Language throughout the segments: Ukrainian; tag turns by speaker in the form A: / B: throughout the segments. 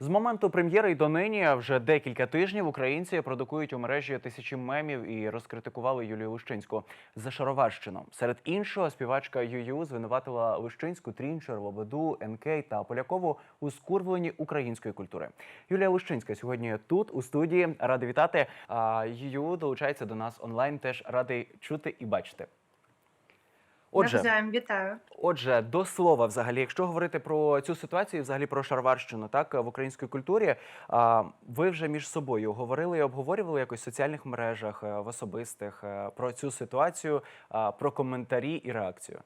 A: З моменту прем'єри й до нині вже декілька тижнів українці продукують у мережі тисячі мемів і розкритикували Юлію Лущинську за шароварщину. Серед іншого, співачка Юю звинуватила Лущинську, Трінчер, Лободу, НК та Полякову у скурвленні української культури. Юлія Лущинська сьогодні тут у студії. Радий вітати. Юю долучається до нас онлайн. Теж радий чути і бачити. Отже,
B: Навзаєм, вітаю.
A: Отже, до слова, взагалі, якщо говорити про цю ситуацію, взагалі про шарварщину, так в українській культурі, а, ви вже між собою говорили і обговорювали якось в соціальних мережах, е, в особистих е, про цю ситуацію, про коментарі і реакцію.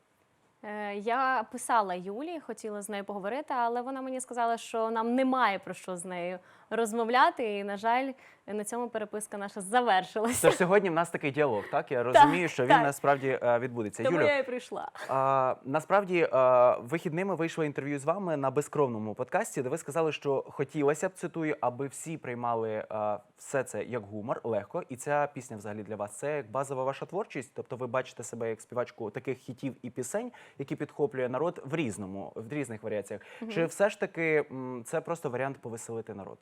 C: Е, Я писала Юлі, хотіла з нею поговорити, але вона мені сказала, що нам немає про що з нею розмовляти. І, на жаль, на цьому переписка наша завершилася.
A: Тож сьогодні в нас такий діалог. Так я розумію, що він
C: так.
A: насправді е, відбудеться.
C: Тому
A: Юлю,
C: я і прийшла.
A: А, насправді а, вихідними вийшло інтерв'ю з вами на безкровному подкасті, де ви сказали, що хотілося б цитую, аби всі приймали а, все це як гумор, легко. І ця пісня взагалі для вас це як базова ваша творчість. Тобто ви бачите себе як співачку таких хітів і пісень, які підхоплює народ в різному, в різних варіаціях. Чи все ж таки це просто варіант повеселити народ?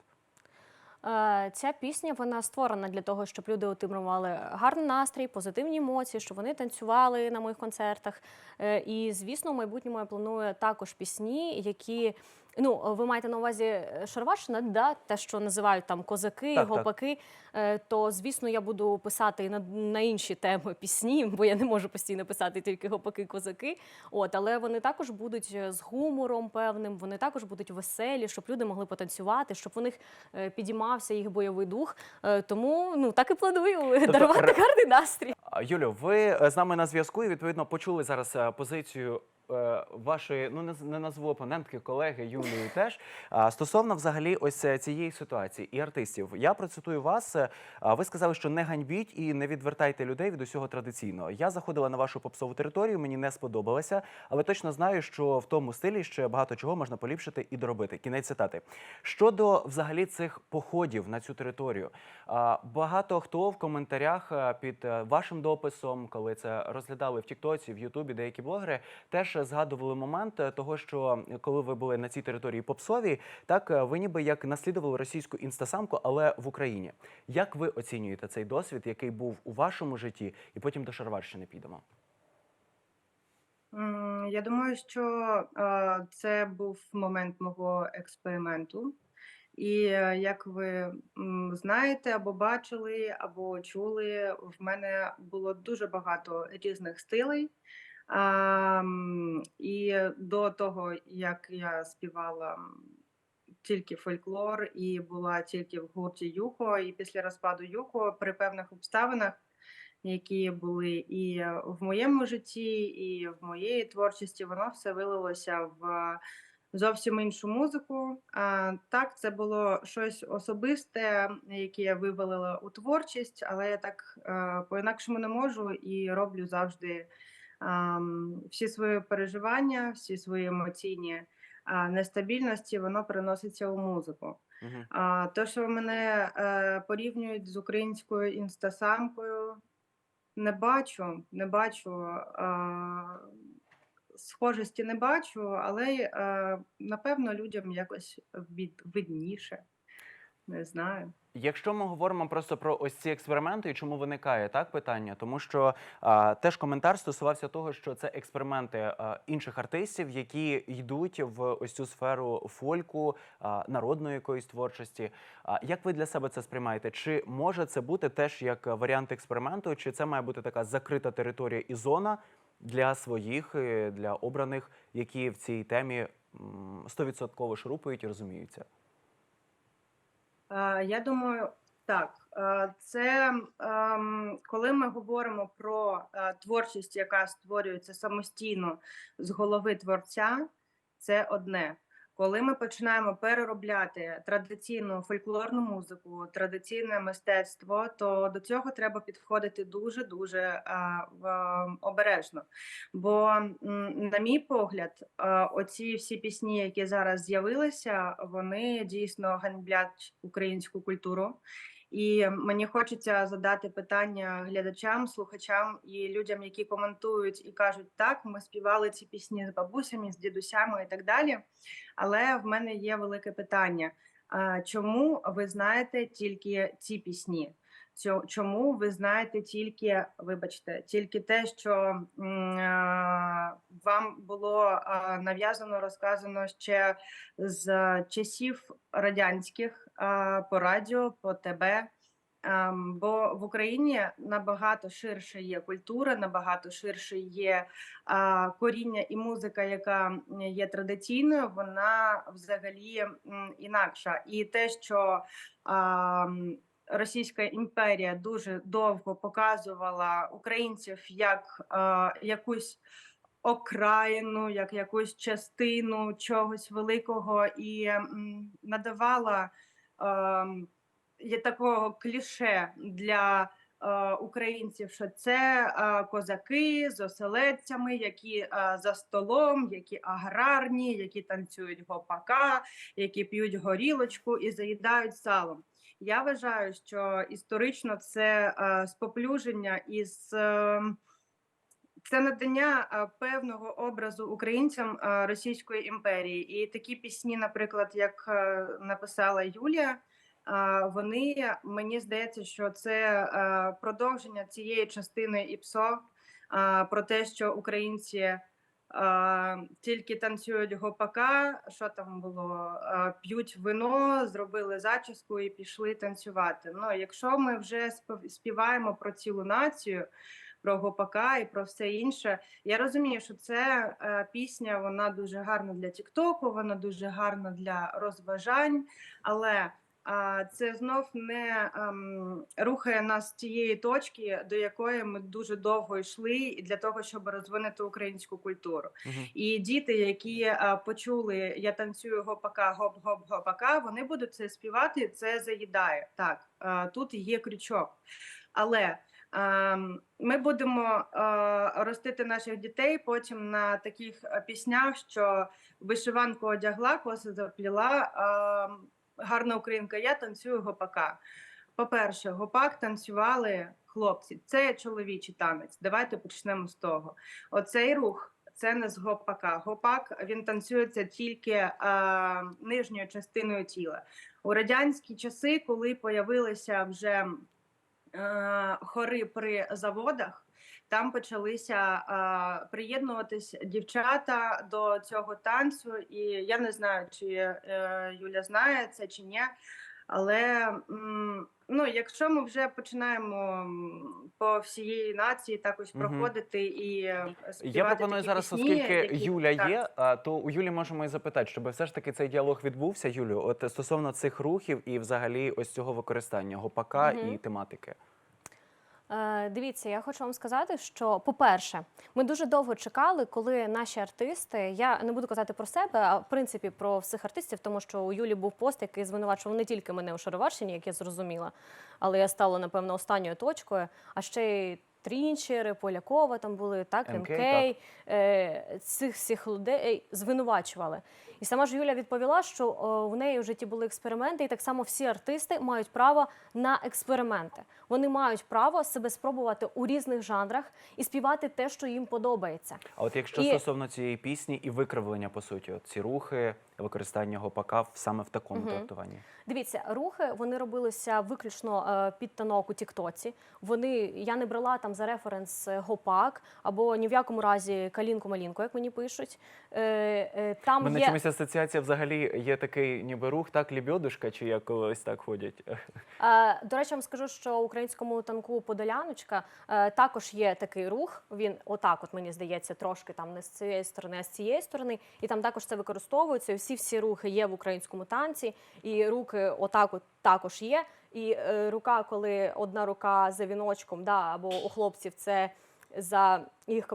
C: Е, Ця пісня вона створена для того, щоб люди отримували гарний настрій, позитивні емоції, щоб вони танцювали на моїх концертах. Е, І, звісно, в майбутньому я планую також пісні, які. Ну, ви маєте на увазі Шарварщина, да, те, що називають там козаки,
A: Так, так.
C: гопаки. Е, То, звісно, я буду писати і на, на інші теми пісні, бо я не можу постійно писати тільки гопаки, козаки. От, але вони також будуть е, з гумором певним, вони також будуть веселі, щоб люди могли потанцювати, щоб у них е, підіймався їх бойовий дух. Е, Тому ну так і планую дарувати
A: ре-
C: гарний настрій.
A: Юлю, ви е, з нами на зв'язку і відповідно почули зараз е, позицію. Е, Вашої ну не назву опонентки, колеги Юлії теж стосовно взагалі ось е, цієї ситуації і артистів. Я процитую вас. е, Ви сказали, що не ганьбіть і не відвертайте людей від усього традиційного. Я заходила на вашу попсову територію, мені не сподобалося, але точно знаю, що в тому стилі ще багато чого можна поліпшити і доробити. Кінець цитати. Щодо взагалі цих походів на цю територію, багато хто в коментарях під вашим дописом, коли це розглядали в Тіктоці, в Ютубі, деякі блогери теж згадували момент е, того, що коли ви були на цій території попсовій, так е, ви ніби як наслідували російську інстасамку, але в Україні. Як ви оцінюєте цей досвід, який був у вашому житті, і потім до Шарварщини підемо?
B: Я думаю, що е, це був момент мого експерименту. І е, як ви знаєте, або бачили, або чули, в мене було дуже багато різних стилей. І до того, як я співала тільки фольклор і була тільки в гурті Юко, і після розпаду Юко при певних обставинах які були і в моєму житті, і в моєї творчості, воно все вилилося в зовсім іншу музику. А, так, це було щось особисте, яке я вивалила у творчість, але я так е, по-інакшому не можу і роблю завжди всі свої переживання, всі свої емоційні нестабільності, воно переноситься у музику. А, то, що мене е, порівнюють з українською інстасамкою, не бачу, не бачу. Схожості не бачу, але е, напевно людям якось від, видніше. Не знаю.
A: Якщо ми говоримо просто про ось ці експерименти, і чому виникає так питання, тому що а, теж коментар стосувався того, що це експерименти а, інших артистів, які йдуть в ось цю сферу фольку, а, народної якоїсь творчості. А, як ви для себе це сприймаєте? Чи може це бути теж як варіант експерименту, чи це має бути така закрита територія і зона для своїх, е, для обраних, які в цій темі стовідсотково шурупають і розуміються?
B: Е, Я думаю, так. е, Це ем, коли ми говоримо про е, творчість, яка створюється самостійно з голови творця, це одне. Коли ми починаємо переробляти традиційну фольклорну музику, традиційне мистецтво, то до цього треба підходити дуже дуже обережно. Бо, на мій погляд, е, оці всі пісні, які зараз з'явилися, вони дійсно ганьблять українську культуру. І мені хочеться задати питання глядачам, слухачам і людям, які коментують і кажуть, так, ми співали ці пісні з бабусями, з дідусями і так далі. Але в мене є велике питання: чому ви знаєте тільки ці пісні? Чому ви знаєте тільки, вибачте, тільки те, що м, вам було а, нав'язано, розказано ще з часів радянських а, по радіо, по ТБ. Ем, Бо в Україні набагато ширше є культура, набагато ширше є коріння і музика, яка є традиційною, вона взагалі інакша. І те, що а, м, Російська імперія дуже довго показувала українців як а, якусь окраїну, як якусь частину чогось великого і м, надавала. є такого кліше для е, українців, що це е, козаки з оселедцями, які е, за столом, які аграрні, які танцюють гопака, які п'ють горілочку і заїдають салом. Я вважаю, що історично це е, споплюження із. Е, це надання е, певного образу українцям е, Російської імперії, і такі пісні, наприклад, як написала Юлія, вони мені здається, що це продовження цієї частини ІПСО про те, що українці тільки танцюють гопака, що там було, п'ють вино, зробили зачіску і пішли танцювати. Ну, якщо ми вже спів- співаємо про цілу націю. Про гопака і про все інше. Я розумію, що це е, пісня, вона дуже гарна для Тіктоку, вона дуже гарна для розважань, але це знов не ем, рухає нас з тієї точки, до якої ми дуже довго йшли, для того, щоб розвинути українську культуру.
A: Мгм.
B: І діти, які е, почули Я танцюю гопака, гоп-гоп гопака, вони будуть це співати, це заїдає. Так, е, тут є крючок. Але ем, ми будемо е, ростити наших дітей потім на таких е, піснях, що вишиванку одягла, коси запліла. Гарна українка, я танцюю гопака. По-перше, гопак танцювали хлопці. Це чоловічий танець. Давайте почнемо з того. Оцей рух це не з гопака. Гопак він танцюється тільки е, нижньою частиною тіла. У радянські часи, коли появилися вже е, хори при заводах. Там почалися е, приєднуватись дівчата до цього танцю, і я не знаю, чи е, Юля знає це чи ні. Але м, ну, якщо ми вже починаємо по всієї нації також
A: Мгм.
B: проходити і е, співати
A: Я пропоную
B: такі
A: зараз,
B: пісні,
A: оскільки
B: які-
A: Юля
B: так.
A: є, а, то у Юлі можемо і запитати, щоб все ж таки цей діалог відбувся, Юлю, от стосовно цих рухів і взагалі ось цього використання гопака
C: Мгм.
A: і тематики.
C: Е, Дивіться, я хочу вам сказати, що по-перше, ми дуже довго чекали, коли наші артисти, я не буду казати про себе, а в принципі про всіх артистів, тому що у Юлі був пост, який звинувачував не тільки мене у Шароварщині, як я зрозуміла, але я стала, напевно, останньою точкою, а ще й Трінчери, Полякова там були, так,
A: МК,
C: МК, е, цих всіх людей звинувачували. І сама ж Юля відповіла, що в неї в житті були експерименти, і так само всі артисти мають право на експерименти. Вони мають право себе спробувати у різних жанрах і співати те, що їм подобається.
A: А от якщо
C: І-
A: стосовно цієї пісні і викривлення, по суті, от ці рухи, використання гопака саме в такому
C: Мгм.
A: трактуванні.
C: Дивіться, рухи вони робилися виключно е, під танок у Тіктоці. Вони я не брала там за референс е, гопак або ні в якому разі калінку малінку, як мені пишуть. Е, е, там
A: мене
C: є
A: чомусь асоціація взагалі є такий ніби рух, так, лібьодушка, чи як ось так ходять.
C: Е, До речі, вам скажу, що українському танку Подоляночка е, також є такий рух. Він отак, от мені здається, трошки там не з цієї сторони, а з цієї сторони. І там також це використовується. Всі всі рухи є в українському танці, і руки отак от також є. І е, рука, коли одна рука за віночком, да, або у хлопців це за їх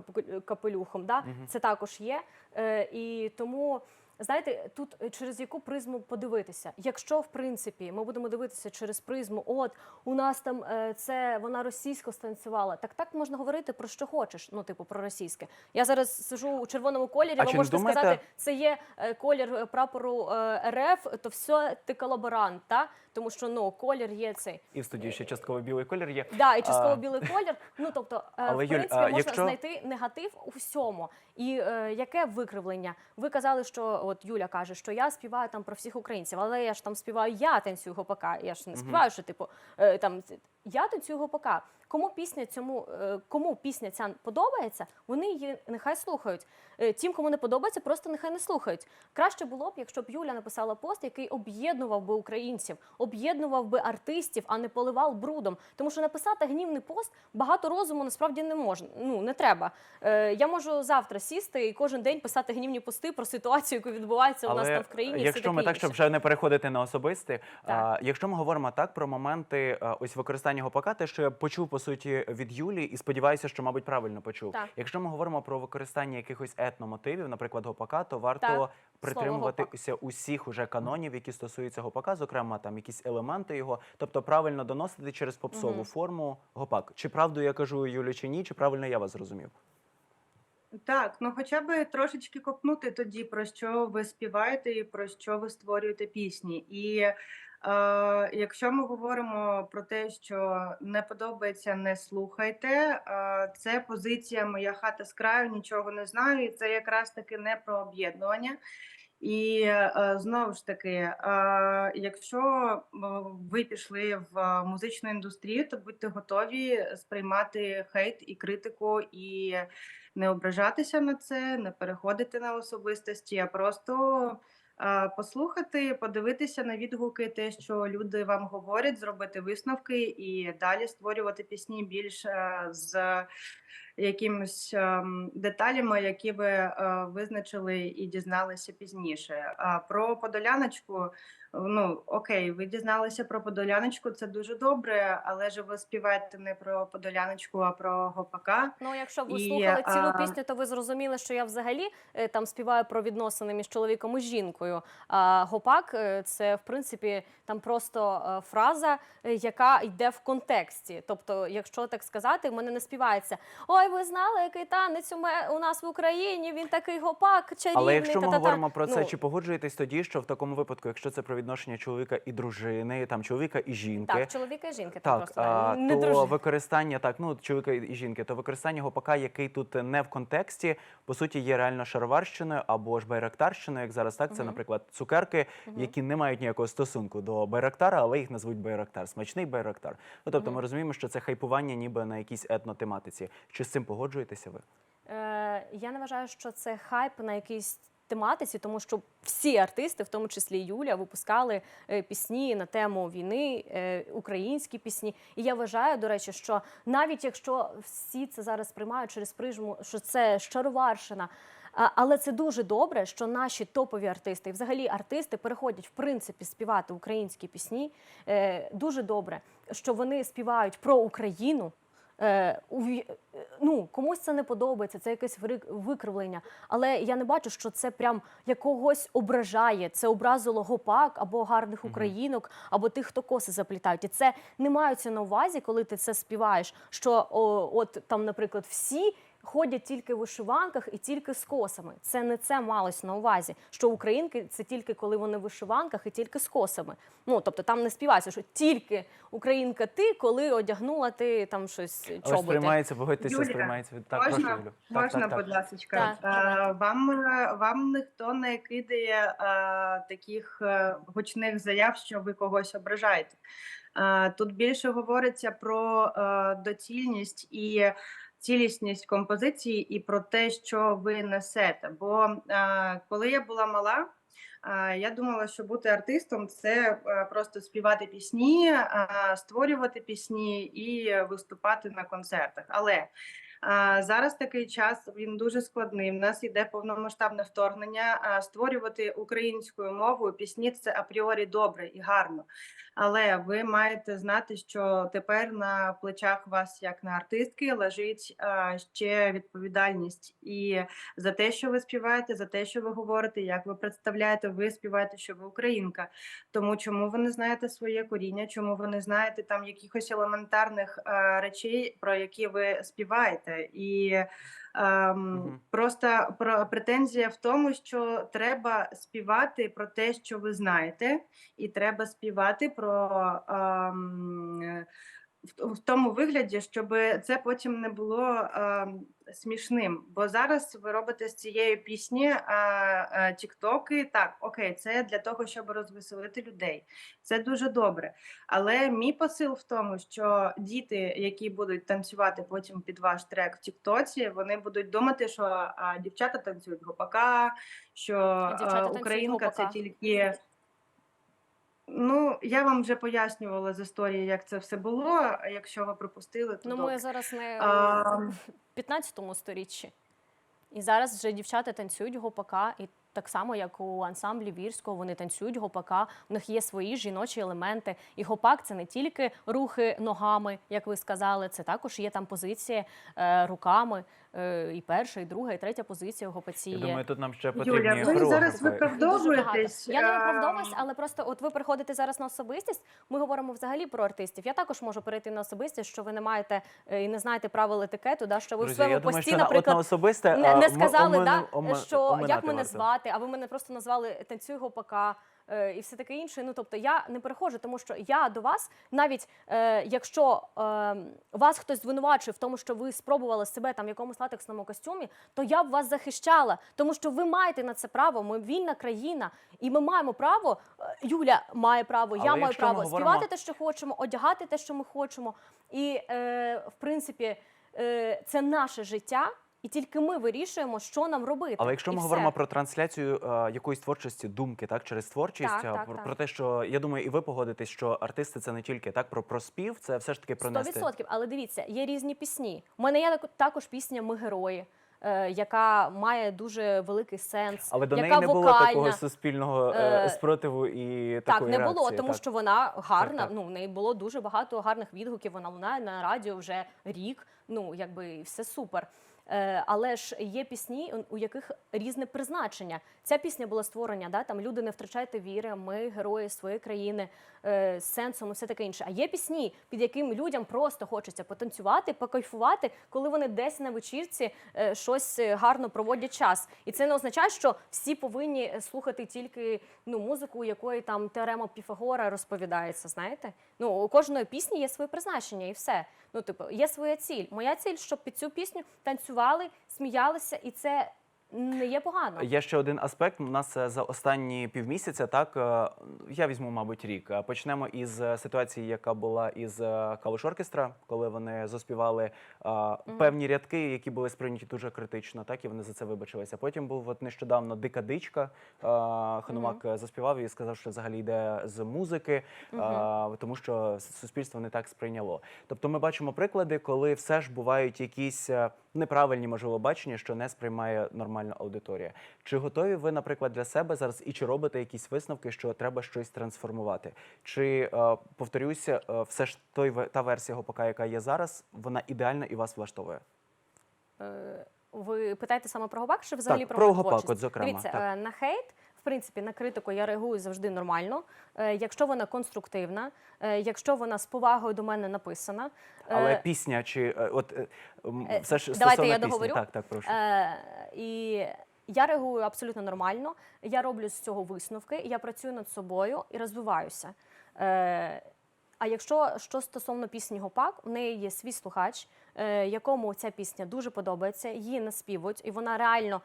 C: капелюхом, да,
A: Мгм.
C: це також є. Е, і тому. Знаєте, тут е, через яку призму подивитися? Якщо в принципі ми будемо дивитися через призму, от у нас там е, це вона російсько станцювала. Так так можна говорити про що хочеш. Ну, типу, про російське. Я зараз сижу у червоному кольорі.
A: А
C: ви можете
A: думаєте-
C: сказати, це є е, колір прапору РФ, то все ти колаборант, та тому що ну колір є цей.
A: І в студії ще частково білий колір є.
C: Да, і частково
A: А.
C: білий колір. Ну тобто, е,
A: Але,
C: в
A: Юль,
C: принципі,
A: а
C: можна
A: якщо-
C: знайти негатив у всьому. І е, яке викривлення? Ви казали, що от Юля каже, що я співаю там про всіх українців, але я ж там співаю я танцюю гопака. Я ж не співаю, що типу е, там я танцюю гопака. Кому пісня цьому, е, кому пісня ця подобається, вони її нехай слухають. Е, Тим, кому не подобається, просто нехай не слухають. Краще було б, якщо б Юля написала пост, який об'єднував би українців, об'єднував би артистів, а не поливав брудом. Тому що написати гнівний пост багато розуму насправді не можна. Ну не треба. Е, я можу завтра сісти і кожен день писати гнівні пости про ситуацію, яка відбувається у нас там в країні. все
A: якщо ми так, щоб вже не переходити на особисте, якщо ми говоримо так про моменти ось використання гопака, те, що я почув по суті від Юлі, і сподіваюся, що мабуть правильно почув.
C: Так.
A: Якщо ми говоримо про використання якихось етномотивів, наприклад, гопака, то варто
C: Так.
A: притримуватися усіх уже канонів, які стосуються гопака, зокрема там якісь елементи його, тобто правильно доносити через попсову
C: Мгм.
A: форму гопак. Чи правду я кажу Юлі, чи ні? Чи правильно я вас зрозумів?
B: Так, ну хоча б трошечки копнути тоді, про що ви співаєте і про що ви створюєте пісні. І якщо ми говоримо про те, що не подобається, не слухайте. Е, це позиція Моя хата з краю, нічого не знаю. І це якраз таки не про об'єднування. І е, знову ж таки, е, якщо е, ви пішли в е, музичну індустрію, то будьте готові сприймати хейт і критику, і не ображатися на це, не переходити на особистості, а просто е, послухати, подивитися на відгуки, те, що люди вам говорять, зробити висновки і далі створювати пісні більш з якимись ем, деталями, які ви е, визначили і дізналися пізніше. А про подоляночку, ну окей, ви дізналися про подоляночку, це дуже добре, але ж ви співаєте не про подоляночку, а про гопака.
C: Ну, якщо ви
B: І,
C: слухали цілу
B: а,
C: пісню, то ви зрозуміли, що я взагалі е, там співаю про відносини між чоловіком і жінкою. А гопак е, це в принципі там просто е, фраза, е, яка йде в контексті. Тобто, якщо так сказати, в мене не співається Ой, ви знали, який танець у ме- у нас в Україні? Він такий гопак, чарівний.
A: Але якщо ми
C: та-та-та».
A: говоримо про це,
C: Ну,
A: чи погоджуєтесь тоді, що в такому випадку, якщо це про відношення чоловіка і дружини, там чоловіка і жінки,
C: так, чоловіка і жінки,
A: так,
C: просто
A: а,
C: не
A: то використання так, ну чоловіка і жінки, то використання гопака, який тут не в контексті, по суті, є реально шароварщиною або ж байрактарщиною, як зараз так. Це,
C: Мгм.
A: наприклад, цукерки,
C: Мгм.
A: які не мають ніякого стосунку до байрактара, але їх назвуть байрактар, смачний байрактар. Ну тобто,
C: Мгм.
A: ми розуміємо, що це хайпування, ніби на якійсь етнотематиці. Чи цим погоджуєтеся ви?
C: Е, я не вважаю, що це хайп на якійсь тематиці, тому що всі артисти, в тому числі і Юля, випускали е, пісні на тему війни, е, українські пісні. І я вважаю, до речі, що навіть якщо всі це зараз сприймають через призму, що це Шароварщина. а, Але це дуже добре, що наші топові артисти, і взагалі артисти переходять в принципі співати українські пісні. Е, Дуже добре, що вони співають про Україну. Е, ну, комусь це не подобається, це якесь викривлення. Але я не бачу, що це прям якогось ображає. Це образило гопак або гарних українок, або тих, хто коси заплітають. І це не мається на увазі, коли ти це співаєш. Що о, от там, наприклад, всі. Ходять тільки в вишиванках і тільки з косами. Це не це малось на увазі. Що українки це тільки коли вони в вишиванках і тільки з косами. Ну тобто там не співається, що тільки українка ти, коли одягнула ти там щось
A: Але сприймається, погодьтеся, сприймається від так,
B: можна?
A: прошу, Так,
B: Можна,
A: так,
B: будь ласка, вам, е, вам ніхто не кидає е, таких е, гучних заяв, що ви когось ображаєте. Тут більше говориться про доцільність і цілісність композиції, і про те, що ви несете. Бо е, коли я була мала. е, Я думала, що бути артистом це е, просто співати пісні, е, створювати пісні і виступати на концертах. Але Зараз такий час він дуже складний. У нас йде повномасштабне вторгнення. Створювати українською мовою пісні це апріорі добре і гарно. Але ви маєте знати, що тепер на плечах вас, як на артистки, лежить ще відповідальність і за те, що ви співаєте, за те, що ви говорите, як ви представляєте, ви співаєте, що ви українка. Тому чому ви не знаєте своє коріння, чому ви не знаєте там якихось елементарних речей, про які ви співаєте, і ем,
A: угу.
B: просто про претензія в тому, що треба співати про те, що ви знаєте, і треба співати про. ем, в, тому вигляді, щоб це потім не було е, смішним. Бо зараз ви робите з цієї пісні е, е, тіктоки. Так, окей, це для того, щоб розвеселити людей. Це дуже добре. Але мій посил в тому, що діти, які будуть танцювати потім під ваш трек в Тіктоці, вони будуть думати, що а, дівчата танцюють гопака, що а,
C: танцюють
B: українка це тільки. Ну, я вам вже пояснювала з історії, як це все було. Якщо ви пропустили, то
C: Ну,
B: добре.
C: ми зараз не
B: А,
C: в 15 сторіччі. І зараз вже дівчата танцюють гопака, і так само, як у ансамблі Вірського, вони танцюють гопака. У них є свої жіночі елементи. І гопак це не тільки рухи ногами, як ви сказали, це також є там позиції е, руками. Е, і перша, і друга, і третя позиція у гопаці
A: Я думаю, тут нам ще потрібні
B: Юля, ви зараз виправдовуєтесь.
C: Я не
B: ем,
C: виправдовуюсь, але просто от ви приходите зараз на особистість. Ми говоримо взагалі про артистів. Я також можу перейти на особистість, що ви не маєте е, і не знаєте правил етикету, да що ви в своєму
A: я думаю,
C: пості,
A: на,
C: наприклад,
A: особисте
C: не, не сказали, да, що як мене
A: варто.
C: Звати, а ви мене просто назвали танцюй гопака. е, І все таке інше. Ну тобто я не переходжу, тому що я до вас, навіть е, якщо е, вас хтось звинувачив в тому, що ви спробували себе там в якомусь латексному костюмі, то я б вас захищала, тому що ви маєте на це право. Ми вільна країна, і ми маємо право. е, Юля має право,
A: Але
C: я маю право
A: говоримо-
C: співати те, що хочемо, одягати те, що ми хочемо. І е, в принципі, е, це наше життя. І тільки ми вирішуємо, що нам робити.
A: Але якщо
C: І
A: ми
C: все.
A: говоримо про трансляцію е, якоїсь творчості, думки, так через творчість,
C: Так,
A: е,
C: так,
A: про,
C: так.
A: про те, що я думаю, і ви погодитесь, що артисти це не тільки так про, про спів, це все ж таки про нести.
C: 100%. Але дивіться, є різні пісні. У мене є так- також пісня Ми герої. е, Яка має дуже великий сенс,
A: Але до
C: яка
A: неї не було такого суспільного е,
C: Е,
A: спротиву і
C: Так,
A: такої
C: не було,
A: реакції,
C: тому
A: так.
C: що вона гарна.
A: Так, так.
C: Ну в неї було дуже багато гарних відгуків. Вона лунає на радіо вже рік. Ну якби все супер. Е, але ж є пісні, у- яких різне призначення. Ця пісня була створена, да, там люди не втрачайте віри, ми герої своєї країни е, сенсом і все таке інше. А є пісні, під яким людям просто хочеться потанцювати, покайфувати, коли вони десь на вечірці е, щось е, гарно проводять час. І це не означає, що всі повинні слухати тільки ну, музику, якої там теорема Піфагора розповідається. Знаєте? Ну, у кожної пісні є своє призначення і все. Ну, типу, є своя ціль. Моя ціль, щоб під цю пісню танцювали, сміялися, і це не є погано.
A: Є ще один аспект. У нас е, за останні півмісяця, так е, я візьму, мабуть, рік. Е, Почнемо із ситуації, яка була із е, Калуш Оркестра, коли вони заспівали е, певні рядки, які були сприйняті дуже критично, так і вони за це вибачилися. Потім був от нещодавно дика дичка. е, Ханумак заспівав і сказав, що взагалі йде з музики, е, тому що суспільство не так сприйняло. Тобто, ми бачимо приклади, коли все ж бувають якісь неправильні, можливо, бачення, що не сприймає нормальна аудиторія. Чи готові ви, наприклад, для себе зараз і чи робите якісь висновки, що треба щось трансформувати? Чи е, повторюся, е, все ж той та версія ГОПК, яка є зараз, вона ідеальна і вас влаштовує?
C: Е, Ви питаєте саме про гопак чи взагалі
A: Так,
C: про,
A: про гопак, от, зокрема,
C: Дивіться,
A: так.
C: на хейт, принципі, на критику я реагую завжди нормально. Е, Якщо вона конструктивна, е, якщо вона з повагою до мене написана. е,
A: Але пісня, чи от все ж
C: давайте я договорю.
A: так, так, прошу.
C: І я реагую абсолютно нормально. Я роблю з цього висновки, я працюю над собою і розвиваюся. Е, а якщо що стосовно пісні Гопак, в неї є свій слухач, е, якому ця пісня дуже подобається, її наспівують, і вона реально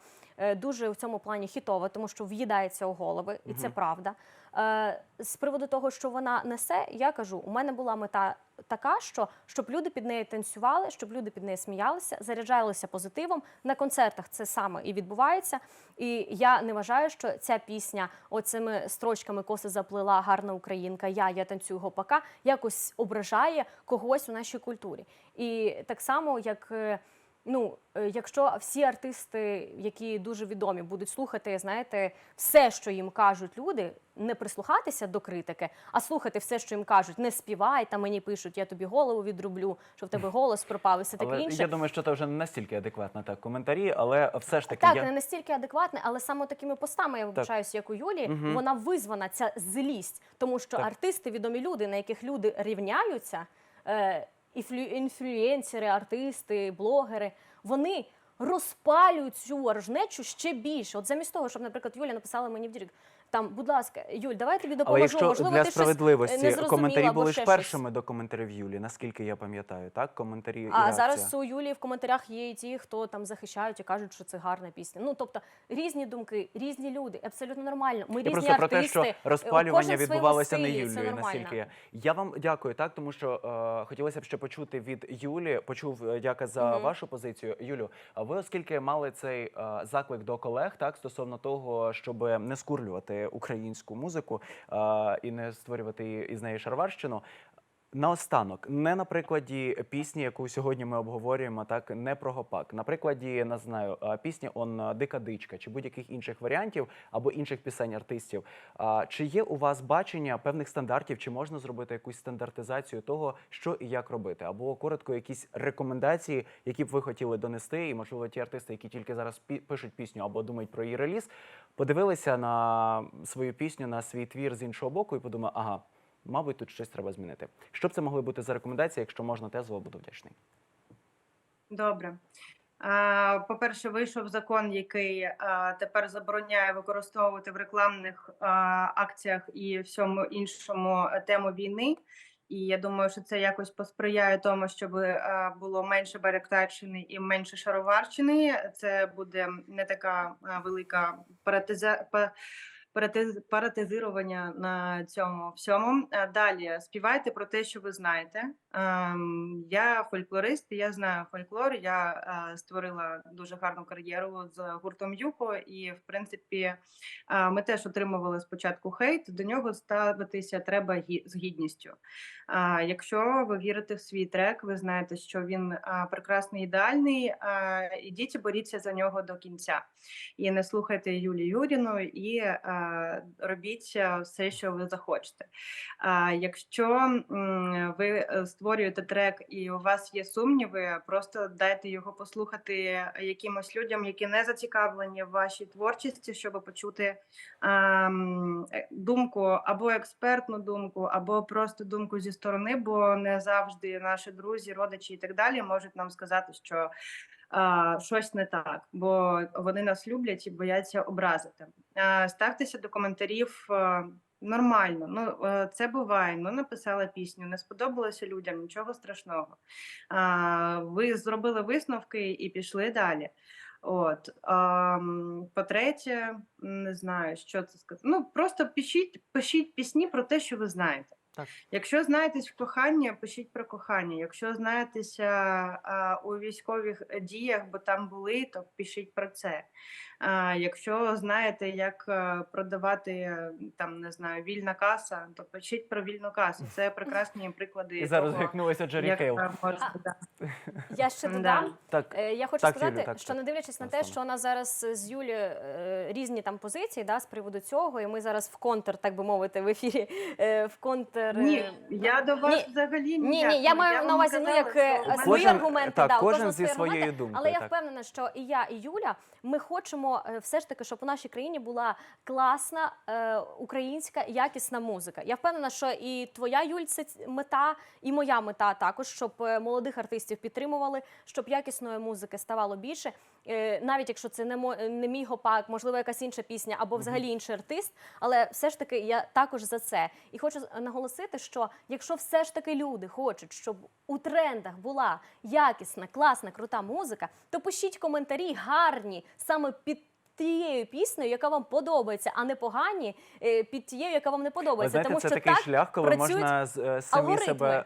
C: дуже в цьому плані хітова, тому що в'їдається у голови, і це правда. Е, з приводу того, що вона несе, я кажу, у мене була мета така, що щоб люди під нею танцювали, щоб люди під нею сміялися, заряджалися позитивом. На концертах це саме і відбувається. І я не вважаю, що ця пісня оцими строчками коси заплила гарна українка. Я, я танцюю гопака, якось ображає когось у нашій культурі. І так само, як. Ну, е, якщо всі артисти, які дуже відомі, будуть слухати, знаєте, все, що їм кажуть люди, не прислухатися до критики, а слухати все, що їм кажуть, не співай, та мені пишуть, я тобі голову відрублю, що в тебе голос пропав, і все таке інше.
A: я думаю, що це вже не настільки адекватно так коментарі, але все ж таки
C: Так,
A: я...
C: не настільки адекватне, але саме такими постами я вибачаюся, як у Юлі, вона визвана ця злість, тому що
A: Так.
C: артисти, відомі люди, на яких люди рівняються, е, інфлюенсери, артисти, блогери, вони розпалюють цю ворожнечу ще більше. От замість того, щоб, наприклад, Юля написала мені в Дірік, Там, будь ласка, Юль, давай тобі
A: Але якщо
C: Можливо,
A: для
C: ти не
A: справедливості коментарі були ж першими до коментарів Юлі, наскільки я пам'ятаю, так? Коментарі і
C: А
A: реакція.
C: зараз у Юлії в коментарях є і ті, хто там захищають і кажуть, що це гарна пісня. Ну тобто різні думки, різні люди, абсолютно нормально. Ми
A: Я
C: різні
A: просто про те, що розпалювання відбувалося не
C: стилі, це
A: Юлією, наскільки я. Я вам дякую, так тому що е, хотілося б ще почути від Юлі. Почув е, дяка за
C: Мгм.
A: вашу позицію. Юлю, а ви оскільки мали цей е, заклик до колег, так стосовно того, щоб не скурлювати українську музику і не створювати із неї шарварщину. Наостанок, не на прикладі пісні, яку сьогодні ми обговорюємо, так не про гопак. На прикладі не знаю пісні он Дика дичка чи будь-яких інших варіантів або інших пісень артистів. Чи є у вас бачення певних стандартів, чи можна зробити якусь стандартизацію того, що і як робити, або коротко якісь рекомендації, які б ви хотіли донести, і можливо ті артисти, які тільки зараз пишуть пісню або думають про її реліз, подивилися на свою пісню, на свій твір з іншого боку, і подумали, ага. Мабуть, тут щось треба змінити. Що б це могли бути за рекомендації? Якщо можна тезово, буду вдячний.
B: Добре. По-перше, вийшов закон, який тепер забороняє використовувати в рекламних акціях і всьому іншому е, тему війни. І я думаю, що це якось посприяє тому, щоб було менше баректачини і менше шароварщини. Це буде не така велика паратиза... па- паратиз... паратизирування на цьому всьому. А Далі співайте про те, що ви знаєте. Ем, Я фольклорист, я знаю фольклор. Я е, створила дуже гарну кар'єру з гуртом Юко, і в принципі е, ми теж отримували спочатку хейт. До нього ставитися треба з гідністю. Якщо ви вірите в свій трек, ви знаєте, що він прекрасний, ідеальний. Ідіть і боріться за нього до кінця. І не слухайте Юлію Юріну і робіть все, що ви захочете. Якщо ви е, створюєте трек і у вас є сумніви, просто дайте його послухати якимось людям, які не зацікавлені в вашій творчості, щоб почути е, думку або експертну думку, або просто думку зі сторони, бо не завжди наші друзі, родичі і так далі можуть нам сказати, що а, щось не так, бо вони нас люблять і бояться образити. А, ставтеся до коментарів. Нормально, ну е, це буває. Ну написала пісню, не сподобалося людям, нічого страшного. А, ви зробили висновки і пішли далі. От ам, по-третє, не знаю, що це сказати. Ну просто пишіть, пишіть пісні про те, що ви знаєте.
A: Так.
B: Якщо знаєтесь в коханні, пишіть про кохання. Якщо знаєтеся а, у військових діях, бо там були, то пишіть про це. А, якщо знаєте, як е, продавати е, там не знаю вільна каса, то пишіть про вільну касу. Це прекрасні приклади.
A: І зараз
B: того,
A: гикнулася Джері
B: да.
C: Я ще додам.
A: Так,
C: Е, Я хочу
A: Так,
C: сказати,
A: Юлю, так,
C: що не дивлячись на те, що у нас зараз з Юлі різні там позиції да, з приводу цього, і ми зараз в контр, так би мовити, в ефірі в контр. Е,
B: Ні, я до вас
C: Ні.
B: взагалі
C: Ні, ні, я маю на увазі, ну як е, свої
A: Кожен-
C: аргументи,
A: так,
C: да, у
A: кожен
C: кожного
A: зі
C: свої
A: своєю
C: аргументи,
A: думкою,
C: Але я
A: так.
C: впевнена, що і я, і Юля, ми хочемо е, все ж таки, щоб у нашій країні була класна е, українська якісна музика. Я впевнена, що і твоя Юль це мета, і моя мета також, щоб е, молодих артистів підтримували, щоб якісної музики ставало більше. Навіть якщо це не мій гопак, можливо, якась інша пісня або взагалі інший артист, але все ж таки я також за це. І хочу наголосити, що якщо все ж таки люди хочуть, щоб у трендах була якісна, класна, крута музика, то пишіть коментарі гарні саме під. Тією піснею, яка вам подобається, а не погані е, під тією, яка вам не подобається.
A: знаєте,
C: Тому
A: це
C: що
A: такий
C: так
A: шлях, коли
C: працюють
A: можна з- е, самі
C: алгоритми.
A: себе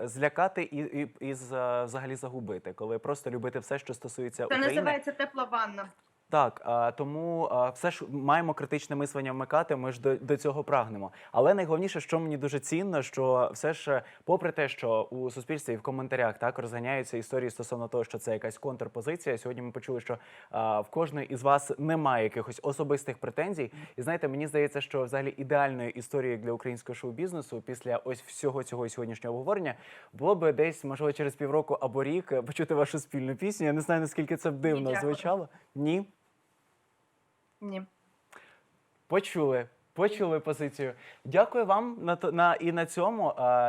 A: е, злякати і, і, і з- взагалі загубити, коли просто любити все, що стосується
B: Це
A: України.
B: називається тепла ванна.
A: Так, а, тому а, все ж маємо критичне мислення вмикати. Ми ж до, до цього прагнемо. Але найголовніше, що мені дуже цінно, що все ж, е, попри те, що у суспільстві і в коментарях так розганяються історії стосовно того, що це якась контрпозиція. Сьогодні ми почули, що а, в кожної із вас немає якихось особистих претензій. І знаєте, мені здається, що взагалі ідеальною історією для українського шоу-бізнесу після ось всього цього сьогоднішнього обговорення було би десь, можливо, через півроку або рік е, почути вашу спільну пісню. Я не знаю наскільки це б дивно звучало. Ні.
B: Ні.
A: Почули. Почули позицію. Дякую вам на то- на і на цьому.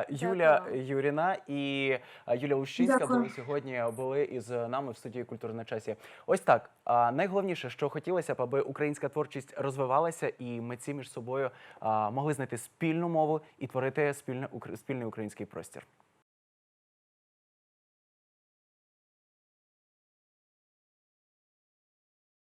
A: Юля
C: Дякую вам.
A: Юріна і Юля Ущинська
D: Дякую.
A: були сьогодні були із нами в студії культури на часі. Ось так. А, найголовніше, що хотілося б, аби українська творчість розвивалася, і митці між собою а, могли знайти спільну мову і творити спільне укр- спільний український простір.